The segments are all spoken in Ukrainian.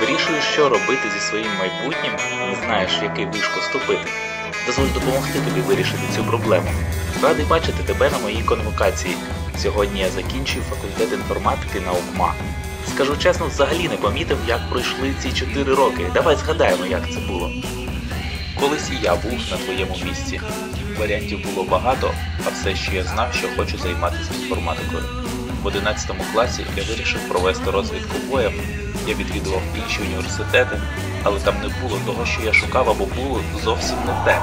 Вирішуєш, що робити зі своїм майбутнім, не знаєш, в який вишку ступити. Дозволь допомогти тобі вирішити цю проблему. Радий бачити тебе на моїй конвокації. Сьогодні я закінчую факультет інформатики на УКМА. Скажу чесно, взагалі не помітив, як пройшли ці 4 роки. Давай згадаємо, як це було. Колись і я був на твоєму місці. Варіантів було багато, а все, що я знав, що хочу займатися інформатикою. В 11 класі я вирішив провести розвідку боєм. Я відвідував інші університети, але там не було того, що я шукав, або було зовсім не те.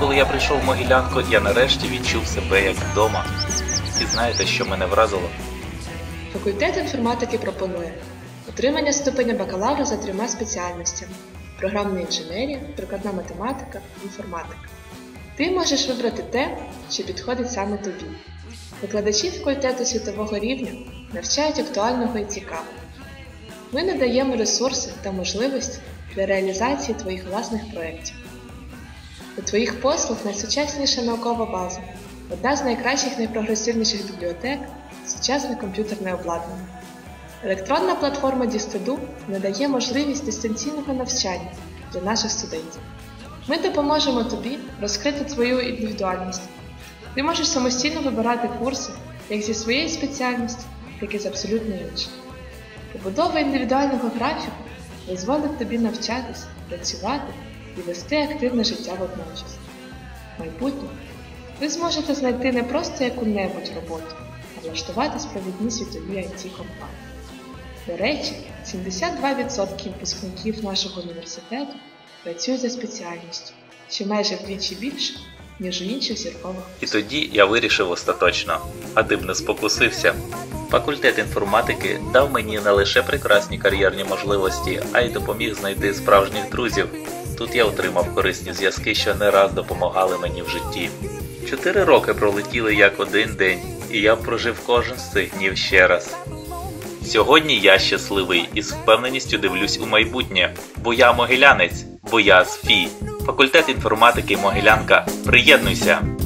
Коли я прийшов в Могилянку, я нарешті відчув себе як вдома. І знаєте, що мене вразило? Факультет інформатики пропонує отримання ступеня бакалавра за трьома спеціальностями: програмна інженерія, прикладна математика, інформатика. Ти можеш вибрати те, що підходить саме тобі. Викладачі факультету світового рівня навчають актуального і цікавого. Ми надаємо ресурси та можливості для реалізації твоїх власних проєктів. У твоїх послуг найсучасніша наукова база, одна з найкращих найпрогресивніших бібліотек, сучасне комп'ютерне обладнання. Електронна платформа Дістеду надає можливість дистанційного навчання для наших студентів. Ми допоможемо тобі розкрити твою індивідуальність. Ти можеш самостійно вибирати курси як зі своєї спеціальності, так і з абсолютно інших. Побудова індивідуального графіку дозволить тобі навчатись, працювати і вести активне життя водночас. В майбутньому ви зможете знайти не просто яку-небудь роботу, а влаштуватись провідні світові it компанії. До речі, 72% випускників нашого університету працюють за спеціальністю, що майже вдвічі більше, ніж у інших зіркових І тоді я вирішив остаточно, а б не спокусився. Факультет інформатики дав мені не лише прекрасні кар'єрні можливості, а й допоміг знайти справжніх друзів. Тут я отримав корисні зв'язки, що не раз допомагали мені в житті. Чотири роки пролетіли як один день, і я прожив кожен з цих днів ще раз. Сьогодні я щасливий і з впевненістю дивлюсь у майбутнє, бо я могилянець, бо я з ФІ. Факультет інформатики Могилянка. Приєднуйся!